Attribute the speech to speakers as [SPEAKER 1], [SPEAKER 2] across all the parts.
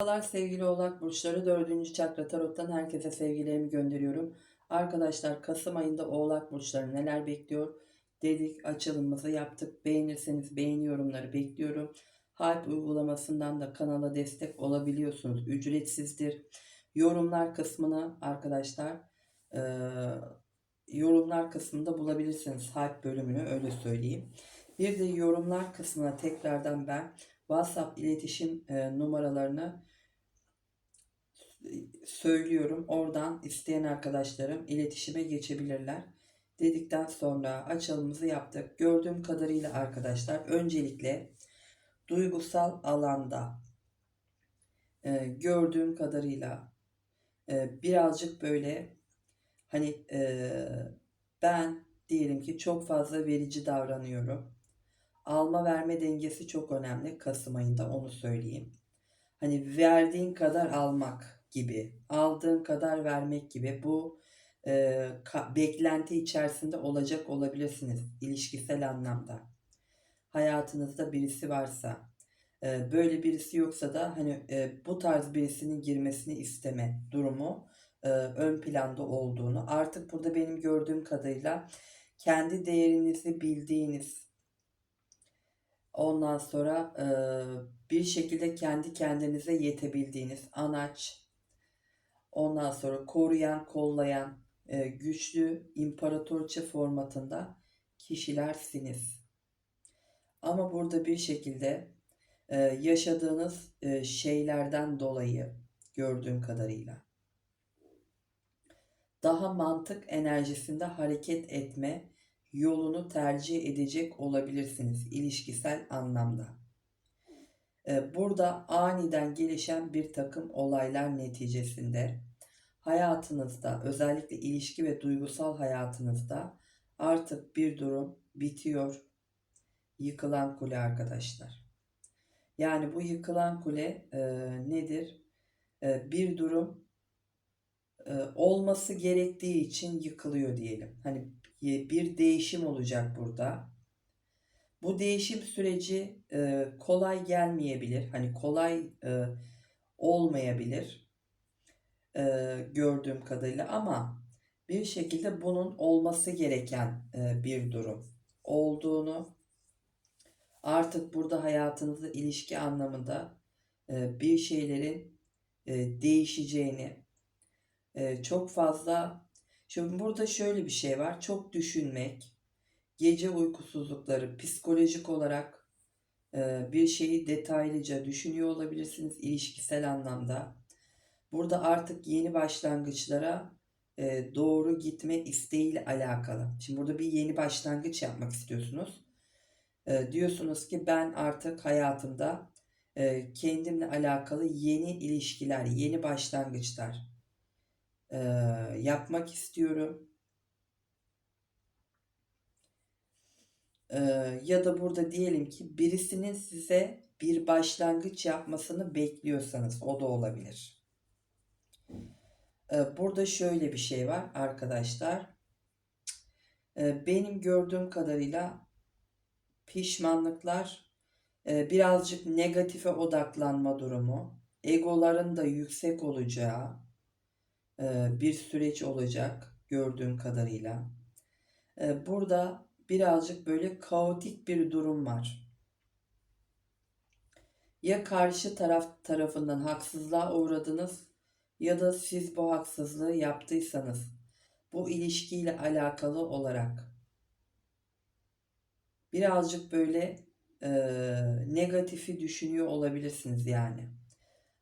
[SPEAKER 1] Merhabalar sevgili oğlak burçları 4. çakra tarottan herkese sevgilerimi gönderiyorum. Arkadaşlar Kasım ayında oğlak burçları neler bekliyor dedik açılımımızı yaptık. Beğenirseniz beğeni yorumları bekliyorum. Hype uygulamasından da kanala destek olabiliyorsunuz. Ücretsizdir. Yorumlar kısmını arkadaşlar eee, yorumlar kısmında bulabilirsiniz. Hype bölümünü öyle söyleyeyim. Bir de yorumlar kısmına tekrardan ben WhatsApp iletişim e, numaralarını söylüyorum. Oradan isteyen arkadaşlarım iletişime geçebilirler. Dedikten sonra açılımımızı yaptık. Gördüğüm kadarıyla arkadaşlar öncelikle duygusal alanda e, gördüğüm kadarıyla e, birazcık böyle hani e, ben diyelim ki çok fazla verici davranıyorum. Alma verme dengesi çok önemli Kasım ayında onu söyleyeyim. Hani verdiğin kadar almak gibi, aldığın kadar vermek gibi bu e, beklenti içerisinde olacak olabilirsiniz ilişkisel anlamda. Hayatınızda birisi varsa, e, böyle birisi yoksa da hani e, bu tarz birisinin girmesini isteme durumu e, ön planda olduğunu. Artık burada benim gördüğüm kadarıyla kendi değerinizi bildiğiniz, Ondan sonra e, bir şekilde kendi kendinize yetebildiğiniz anaç, ondan sonra koruyan, kollayan, e, güçlü imparatorça formatında kişilersiniz. Ama burada bir şekilde e, yaşadığınız e, şeylerden dolayı gördüğüm kadarıyla daha mantık enerjisinde hareket etme yolunu tercih edecek olabilirsiniz ilişkisel anlamda. Ee, Burada aniden gelişen bir takım olaylar neticesinde hayatınızda özellikle ilişki ve duygusal hayatınızda artık bir durum bitiyor. Yıkılan kule arkadaşlar. Yani bu yıkılan kule e, nedir? E, bir durum olması gerektiği için yıkılıyor diyelim. Hani bir değişim olacak burada. Bu değişim süreci e, kolay gelmeyebilir. Hani kolay e, olmayabilir e, gördüğüm kadarıyla ama bir şekilde bunun olması gereken e, bir durum olduğunu artık burada hayatınızda ilişki anlamında e, bir şeylerin e, değişeceğini e, çok fazla Şimdi burada şöyle bir şey var. Çok düşünmek, gece uykusuzlukları, psikolojik olarak e, bir şeyi detaylıca düşünüyor olabilirsiniz ilişkisel anlamda. Burada artık yeni başlangıçlara e, doğru gitme isteğiyle alakalı. Şimdi burada bir yeni başlangıç yapmak istiyorsunuz. E, diyorsunuz ki ben artık hayatımda kendimle alakalı yeni ilişkiler, yeni başlangıçlar e, yapmak istiyorum. E, ya da burada diyelim ki birisinin size bir başlangıç yapmasını bekliyorsanız o da olabilir. E, burada şöyle bir şey var arkadaşlar. E, benim gördüğüm kadarıyla pişmanlıklar birazcık negatife odaklanma durumu, egoların da yüksek olacağı, bir süreç olacak gördüğüm kadarıyla. E, burada birazcık böyle kaotik bir durum var. Ya karşı taraf tarafından haksızlığa uğradınız ya da siz bu haksızlığı yaptıysanız bu ilişkiyle alakalı olarak birazcık böyle e, negatifi düşünüyor olabilirsiniz yani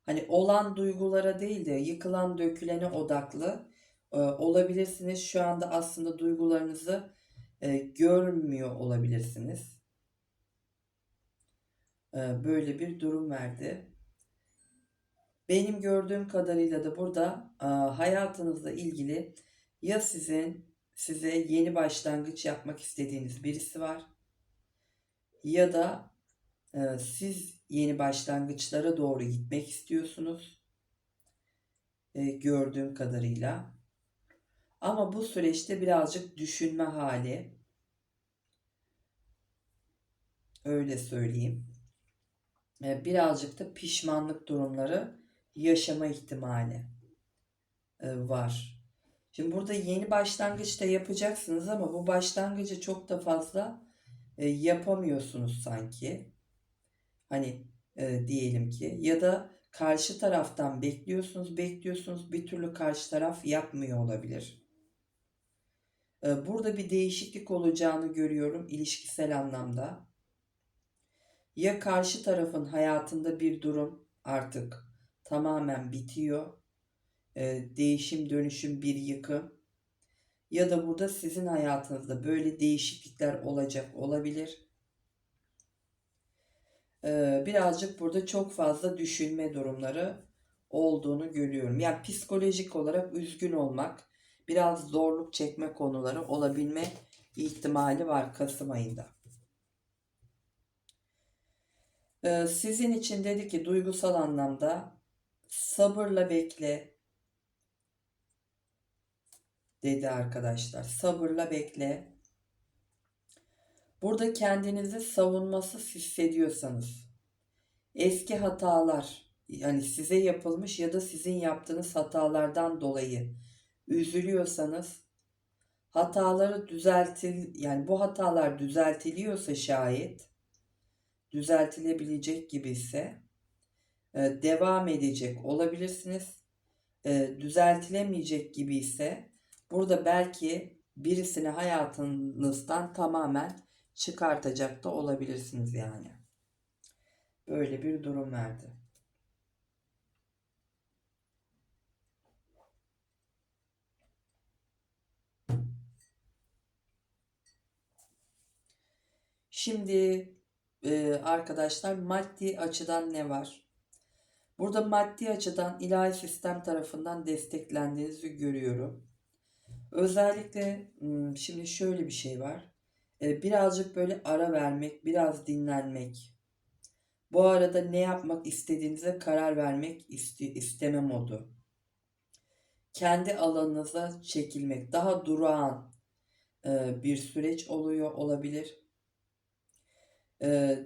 [SPEAKER 1] hani olan duygulara değil de yıkılan dökülene odaklı e, olabilirsiniz. Şu anda aslında duygularınızı e, görmüyor olabilirsiniz. E, böyle bir durum verdi. Benim gördüğüm kadarıyla da burada e, hayatınızla ilgili ya sizin size yeni başlangıç yapmak istediğiniz birisi var ya da e, siz yeni başlangıçlara doğru gitmek istiyorsunuz. E, gördüğüm kadarıyla. Ama bu süreçte birazcık düşünme hali. Öyle söyleyeyim. E, birazcık da pişmanlık durumları yaşama ihtimali e, var. Şimdi burada yeni başlangıçta yapacaksınız ama bu başlangıcı çok da fazla e, yapamıyorsunuz sanki. Hani e, diyelim ki ya da karşı taraftan bekliyorsunuz, bekliyorsunuz bir türlü karşı taraf yapmıyor olabilir. E, burada bir değişiklik olacağını görüyorum ilişkisel anlamda. Ya karşı tarafın hayatında bir durum artık tamamen bitiyor. E, değişim, dönüşüm, bir yıkım. Ya da burada sizin hayatınızda böyle değişiklikler olacak olabilir. Ee, birazcık burada çok fazla düşünme durumları olduğunu görüyorum. Yani psikolojik olarak üzgün olmak, biraz zorluk çekme konuları olabilme ihtimali var Kasım ayında. Ee, sizin için dedi ki duygusal anlamda sabırla bekle dedi arkadaşlar. Sabırla bekle. Burada kendinizi savunmasız hissediyorsanız, eski hatalar yani size yapılmış ya da sizin yaptığınız hatalardan dolayı üzülüyorsanız, hataları düzeltil yani bu hatalar düzeltiliyorsa şayet düzeltilebilecek gibi ise e, devam edecek olabilirsiniz. E, düzeltilemeyecek gibi ise burada belki birisini hayatınızdan tamamen çıkartacak da olabilirsiniz yani. Böyle bir durum verdi. Şimdi e, arkadaşlar maddi açıdan ne var? Burada maddi açıdan ilahi sistem tarafından desteklendiğinizi görüyorum. Özellikle hmm, şimdi şöyle bir şey var. E, birazcık böyle ara vermek, biraz dinlenmek. Bu arada ne yapmak istediğinize karar vermek iste, isteme modu. Kendi alanınıza çekilmek, daha durağan e, bir süreç oluyor olabilir. E,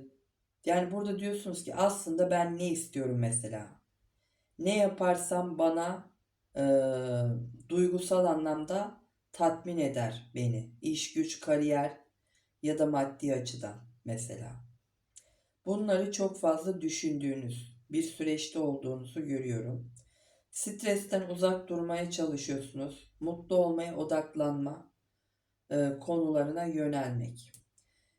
[SPEAKER 1] yani burada diyorsunuz ki aslında ben ne istiyorum mesela? Ne yaparsam bana e, duygusal anlamda tatmin eder beni. İş, güç, kariyer ya da maddi açıdan mesela. Bunları çok fazla düşündüğünüz bir süreçte olduğunuzu görüyorum. Stresten uzak durmaya çalışıyorsunuz. Mutlu olmaya odaklanma e, konularına yönelmek.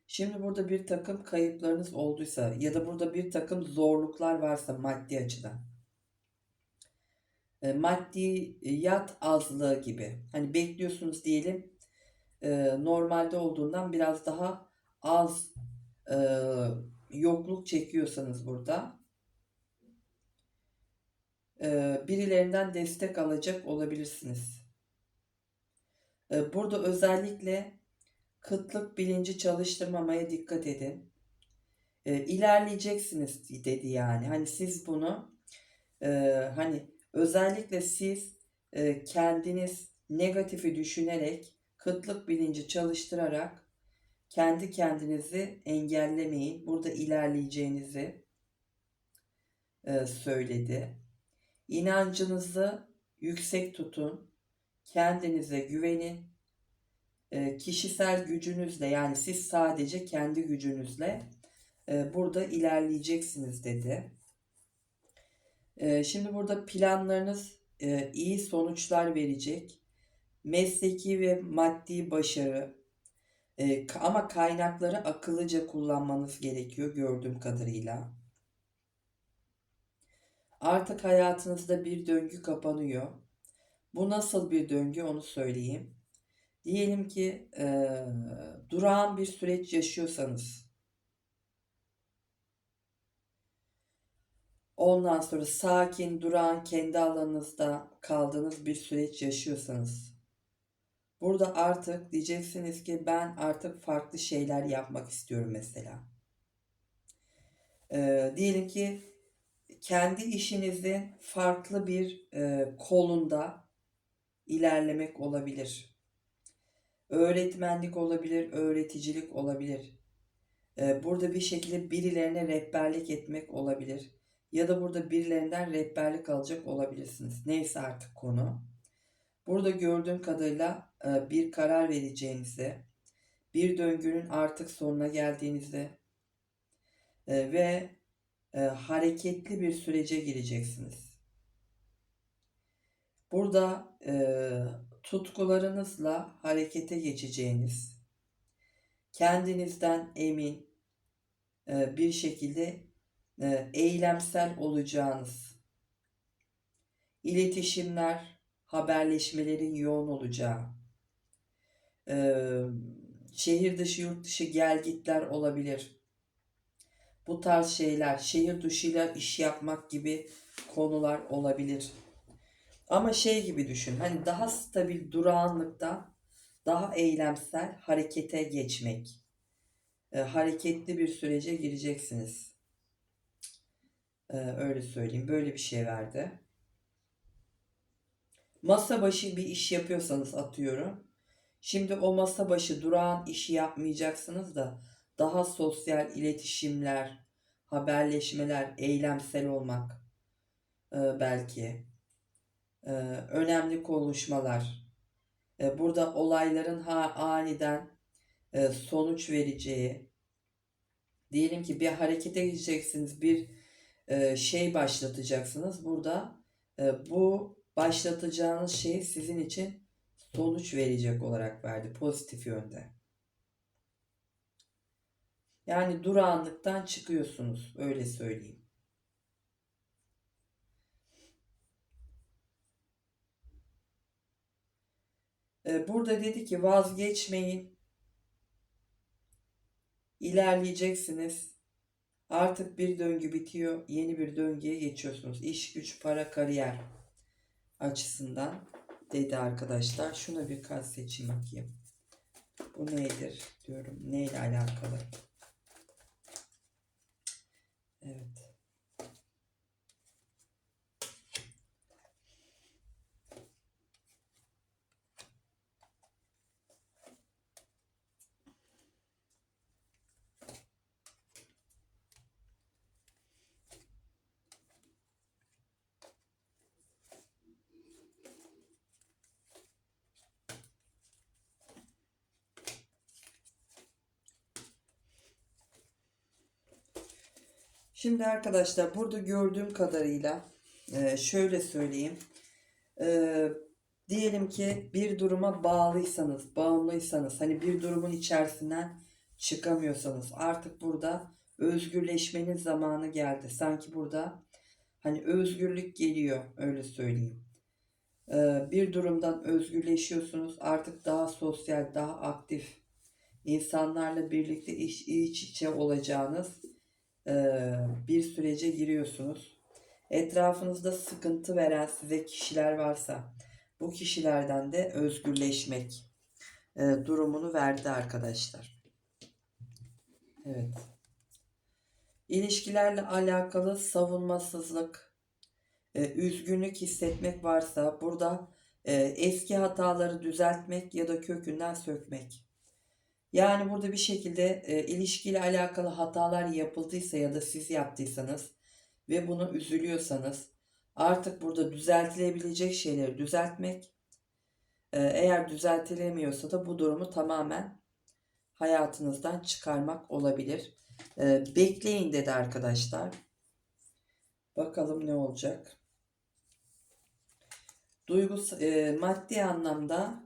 [SPEAKER 1] Şimdi burada bir takım kayıplarınız olduysa ya da burada bir takım zorluklar varsa maddi açıdan. E, maddiyat azlığı gibi. Hani bekliyorsunuz diyelim e, normalde olduğundan biraz daha az e, yokluk çekiyorsanız burada e, birilerinden destek alacak olabilirsiniz. E, burada özellikle kıtlık bilinci çalıştırmamaya dikkat edin. E, ilerleyeceksiniz dedi yani. Hani siz bunu e, hani özellikle siz e, kendiniz negatifi düşünerek kıtlık bilinci çalıştırarak kendi kendinizi engellemeyin. Burada ilerleyeceğinizi e, söyledi. İnancınızı yüksek tutun. Kendinize güvenin. E, kişisel gücünüzle yani siz sadece kendi gücünüzle e, burada ilerleyeceksiniz dedi. Şimdi burada planlarınız iyi sonuçlar verecek mesleki ve maddi başarı e, ama kaynakları akıllıca kullanmanız gerekiyor gördüğüm kadarıyla. Artık hayatınızda bir döngü kapanıyor. Bu nasıl bir döngü onu söyleyeyim. Diyelim ki e, durağan bir süreç yaşıyorsanız ondan sonra sakin, durağan, kendi alanınızda kaldığınız bir süreç yaşıyorsanız Burada artık diyeceksiniz ki ben artık farklı şeyler yapmak istiyorum mesela. Ee, diyelim ki kendi işinizin farklı bir e, kolunda ilerlemek olabilir. Öğretmenlik olabilir, öğreticilik olabilir. Ee, burada bir şekilde birilerine rehberlik etmek olabilir. ya da burada birilerinden rehberlik alacak olabilirsiniz. Neyse artık konu. Burada gördüğüm kadarıyla e, bir karar vereceğinizi, bir döngünün artık sonuna geldiğinizi e, ve e, hareketli bir sürece gireceksiniz. Burada e, tutkularınızla harekete geçeceğiniz, kendinizden emin e, bir şekilde e, eylemsel olacağınız, iletişimler, haberleşmelerin yoğun olacağı, e, şehir dışı yurt dışı gelgitler olabilir. Bu tarz şeyler, şehir dışıyla iş yapmak gibi konular olabilir. Ama şey gibi düşün, hani daha stabil durağanlıkta daha eylemsel harekete geçmek. E, hareketli bir sürece gireceksiniz. E, öyle söyleyeyim. Böyle bir şey verdi. Masa başı bir iş yapıyorsanız atıyorum. Şimdi o masa başı durağan işi yapmayacaksınız da daha sosyal iletişimler, haberleşmeler, eylemsel olmak e, belki. E, önemli konuşmalar. E, burada olayların ha aniden e, sonuç vereceği. Diyelim ki bir harekete gideceksiniz, bir e, şey başlatacaksınız. Burada e, bu başlatacağınız şey sizin için sonuç verecek olarak verdi pozitif yönde. Yani durağanlıktan çıkıyorsunuz öyle söyleyeyim. Ee, Burada dedi ki vazgeçmeyin. İlerleyeceksiniz. Artık bir döngü bitiyor. Yeni bir döngüye geçiyorsunuz. İş, güç, para, kariyer açısından dedi arkadaşlar. Şuna bir kart seçeyim bakayım. Bu nedir diyorum. Neyle alakalı? Evet. Şimdi arkadaşlar burada gördüğüm kadarıyla e, şöyle söyleyeyim. E, diyelim ki bir duruma bağlıysanız, bağımlıysanız, hani bir durumun içerisinden çıkamıyorsanız artık burada özgürleşmenin zamanı geldi. Sanki burada hani özgürlük geliyor öyle söyleyeyim. E, bir durumdan özgürleşiyorsunuz. Artık daha sosyal, daha aktif insanlarla birlikte iç, iç içe olacağınız bir sürece giriyorsunuz. Etrafınızda sıkıntı veren size kişiler varsa bu kişilerden de özgürleşmek e, durumunu verdi arkadaşlar. Evet. İlişkilerle alakalı savunmasızlık, e, üzgünlük hissetmek varsa burada e, eski hataları düzeltmek ya da kökünden sökmek. Yani burada bir şekilde e, ilişkiyle alakalı hatalar yapıldıysa ya da siz yaptıysanız ve bunu üzülüyorsanız artık burada düzeltilebilecek şeyleri düzeltmek e, eğer düzeltilemiyorsa da bu durumu tamamen hayatınızdan çıkarmak olabilir. E, bekleyin dedi arkadaşlar. Bakalım ne olacak. Duygus e, maddi anlamda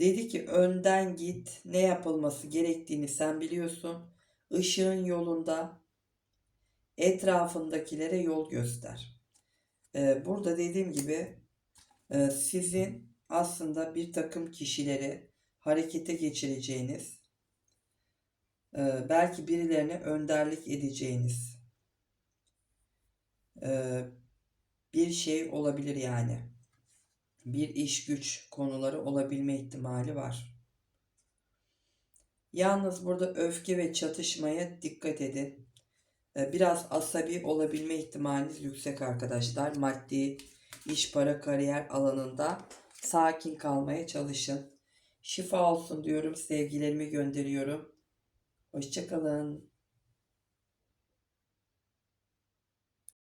[SPEAKER 1] Dedi ki önden git ne yapılması gerektiğini sen biliyorsun. Işığın yolunda etrafındakilere yol göster. Ee, burada dediğim gibi e, sizin aslında bir takım kişileri harekete geçireceğiniz e, belki birilerine önderlik edeceğiniz e, bir şey olabilir yani bir iş güç konuları olabilme ihtimali var. Yalnız burada öfke ve çatışmaya dikkat edin. Ee, biraz asabi olabilme ihtimaliniz yüksek arkadaşlar. Maddi, iş, para, kariyer alanında sakin kalmaya çalışın. Şifa olsun diyorum. Sevgilerimi gönderiyorum. Hoşçakalın.